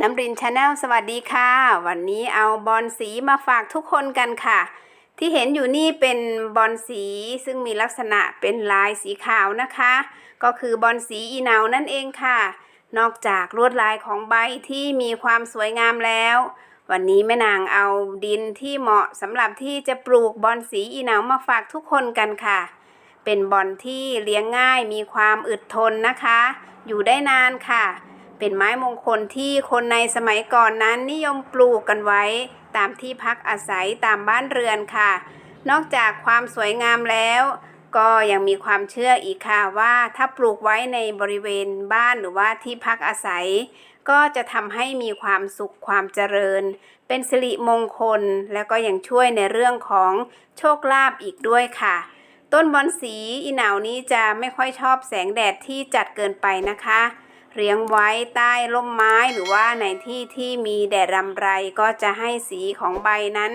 น้ำรินชาแนลสวัสดีค่ะ วันนี้เอาบอลสีมาฝากทุกคนกันค่ะ ที่เห็นอยู่นี่เป็นบอลสีซึ่งมีลักษณะเป็นลายสีขาวนะคะ ก็คือบอลสีอีเหนานั่นเองค่ะ นอกจากลวดลายของใบที่มีความสวยงามแล้ว วันนี้แม่นางเอาดินที่เหมาะสำหรับที่จะปลูกบอลสีอีเหนามาฝากทุกคนกันค่ะ เป็นบอลที่เลี้ยงง่ายมีความอึดทนนะคะ อยู่ได้นานค่ะ เป็นไม้มงคลที่คนในสมัยก่อนนั้นนิยมปลูกกันไว้ ตามที่พักอาศัยตามบ้านเรือนค่ะ นอกจากความสวยงามแล้ว ก็ยังมีความเชื่ออีกค่ะว่าถ้าปลูกไว้ในบริเวณบ้านหรือว่าที่พักอาศัย ก็จะทำให้มีความสุขความเจริญ เป็นสิริมงคล และก็ยังช่วยในเรื่องของโชคลาภอีกด้วยค่ะต้นบอนสีอีเหนานี้จะไม่ค่อยชอบแสงแดดที่จัดเกินไปนะคะ เลี้ยงไว้ใต้ร่มไม้หรือว่าในที่ที่มีแดดรำไรก็จะให้สีของใบนั้น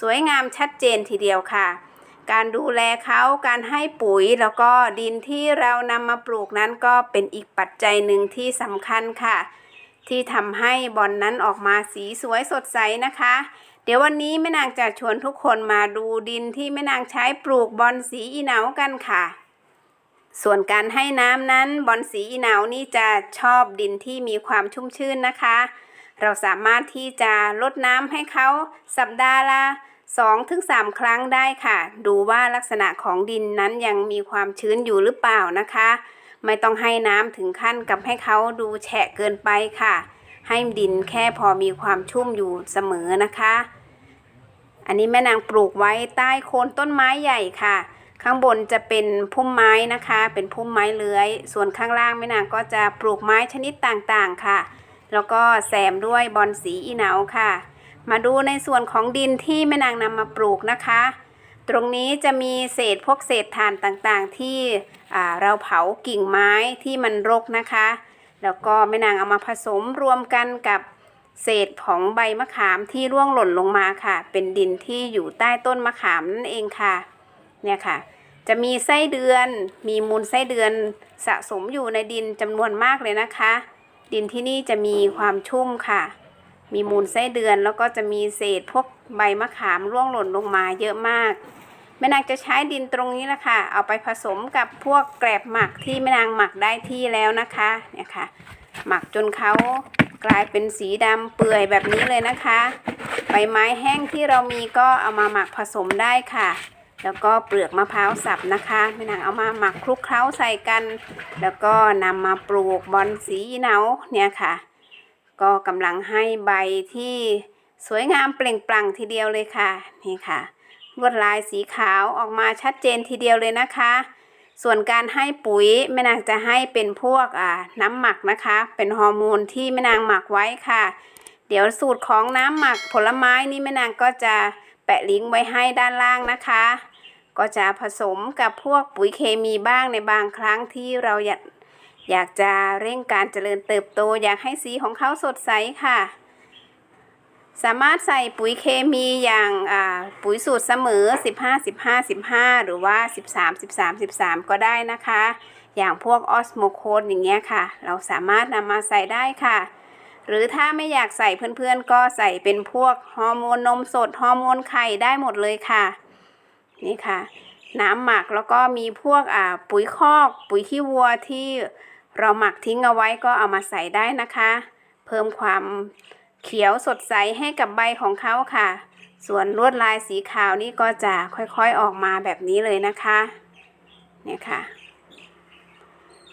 สวยงามชัดเจนทีเดียวค่ะ การดูแลเขาการให้ปุ๋ยแล้วก็ดินที่เรานำมาปลูกนั้นก็เป็นอีกปัจจัยหนึ่งที่สำคัญค่ะ ที่ทำให้บอลนนั้นออกมาสีสวยสดใสนะคะ เดี๋ยววันนี้แม่นางจะชวนทุกคนมาดูดินที่แม่นางใช้ปลูกบอลสีอีเหนากันค่ะ ส่วนการให้น้ำนั้นบอลสีอีหนาวนี่จะชอบดินที่มีความชุ่มชื้นนะคะ เราสามารถที่จะลดน้ำให้เขาสัปดาห์ละ2-3ครั้งได้ค่ะ ดูว่าลักษณะของดินนั้นยังมีความชื้นอยู่หรือเปล่านะคะ ไม่ต้องให้น้ำถึงขั้นกับให้เขาดูแฉะเกินไปค่ะ ให้ดินแค่พอมีความชุ่มอยู่เสมอนะคะ อันนี้แม่นางปลูกไว้ใต้โคนต้นไม้ใหญ่ค่ะ ข้างบนจะเป็นพุ่มไม้นะคะ เป็นพุ่มไม้เลื้อย ส่วนข้างล่างแม่นางก็จะปลูกไม้ชนิดต่างๆค่ะ แล้วก็แซมด้วยบอนสีอีเหนาค่ะ มาดูในส่วนของดินที่แม่นางนำมาปลูกนะคะ ตรงนี้จะมีเศษพวกเศษถ่านต่างๆ ที่เราเผากิ่งไม้ที่มันรกนะคะ แล้วก็แม่นางเอามาผสมรวมกันกับเศษของใบมะขามที่ร่วงหล่นลงมาค่ะ เป็นดินที่อยู่ใต้ต้นมะขามนั่นเองค่ะ เนี่ยค่ะ จะมีไส้เดือน มีมูลไส้เดือนสะสมอยู่ในดินจำนวนมากเลยนะคะ ดินที่นี่จะมีความชุ่มค่ะ มีมูลไส้เดือนแล้วก็จะมีเศษพวกใบมะขามร่วงหล่นลงมาเยอะมากแม่นางจะใช้ดินตรงนี้แหละค่ะ เอาไปผสมกับพวกแกลบหมักที่แม่นางหมักได้ที่แล้วนะคะเนี่ยค่ะ หมักจนเขากลายเป็นสีดำเปื่อยแบบนี้เลยนะคะ ใบไม้แห้งที่เรามีก็เอามาหมักผสมได้ค่ะ แล้วก็เปลือกมะพร้าวสับนะคะแม่นางเอามาหมักคลุกเคล้าใส่กัน แล้วก็นำมาปลูกบอนสีเนาเนี่ยค่ะ ก็กำลังให้ใบที่สวยงามเปล่งปลั่งทีเดียวเลยค่ะนี่ค่ะลวดลายสีขาวออกมาชัดเจนทีเดียวเลยนะคะ ส่วนการให้ปุ๋ยแม่นางจะให้เป็นพวกอ่าน้ำหมักนะคะ เป็นฮอร์โมนที่แม่นางหมักไว้ค่ะ เดี๋ยวสูตรของน้ำหมักผลไม้นี่แม่นางก็จะแปะลิงก์ไว้ให้ด้านล่างนะคะ ก็จะผสมกับพวกปุ๋ยเคมีบ้างในบางครั้งที่เราอยากอยากจะเร่งการเจริญเติบโต อยากให้สีของเขาสดใสค่ะ สามารถใส่ปุ๋ยเคมีอย่างปุ๋ยสูตรเสมอ 15 15 15 หรือว่า 13 13 13 ก็ได้นะคะ อย่างพวกออสโมโคดอย่างเงี้ยค่ะ เราสามารถนำมาใส่ได้ค่ะ หรือถ้าไม่อยากใส่เพื่อนๆ ก็ใส่เป็นพวกฮอร์โมนนมสดฮอร์โมนไข่ได้หมดเลยค่ะ นี่ค่ะ น้ำหมักแล้วก็มีพวกอ่าปุ๋ยคอกปุ๋ยขี้วัวที่เราหมักทิ้งเอาไว้ก็เอามาใส่ได้นะคะ เพิ่มความเขียวสดใสให้กับใบของเขาค่ะ ส่วนลวดลายสีขาวนี่ก็จะค่อยๆออกมาแบบนี้เลยนะคะเนี่ยค่ะ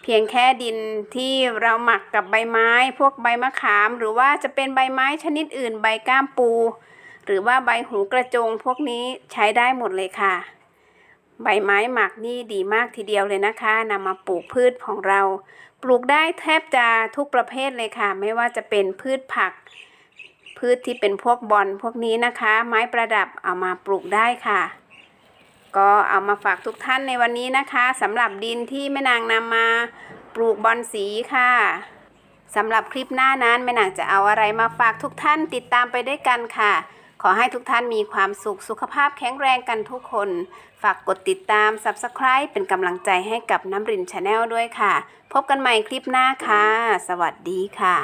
เพียงแค่ดินที่เราหมักกับใบไม้ พวกใบมะขาม หรือว่าจะเป็นใบไม้ชนิดอื่นใบก้ามปู หรือว่าใบหูกระจงพวกนี้ใช้ได้หมดเลยค่ะ ใบไม้หมักนี่ดีมากทีเดียวเลยนะคะนำมาปลูกพืชของเรา ปลูกได้แทบจะทุกประเภทเลยค่ะ ไม่ว่าจะเป็นพืชผัก พืชที่เป็นพวกบอลพวกนี้นะคะ ไม้ประดับเอามาปลูกได้ค่ะ ก็เอามาฝากทุกท่านในวันนี้นะคะสำหรับดินที่แม่นางนำมาปลูกบอลสีค่ะสำหรับคลิปหน้านั้นแม่นางจะเอาอะไรมาฝากทุกท่านติดตามไปด้วยกันค่ะ ขอให้ทุกท่านมีความสุขสุขภาพแข็งแรงกันทุกคน ฝากกดติดตาม Subscribe เป็นกำลังใจให้กับน้ำรินชาแนลด้วยค่ะ พบกันใหม่คลิปหน้าค่ะ สวัสดีค่ะ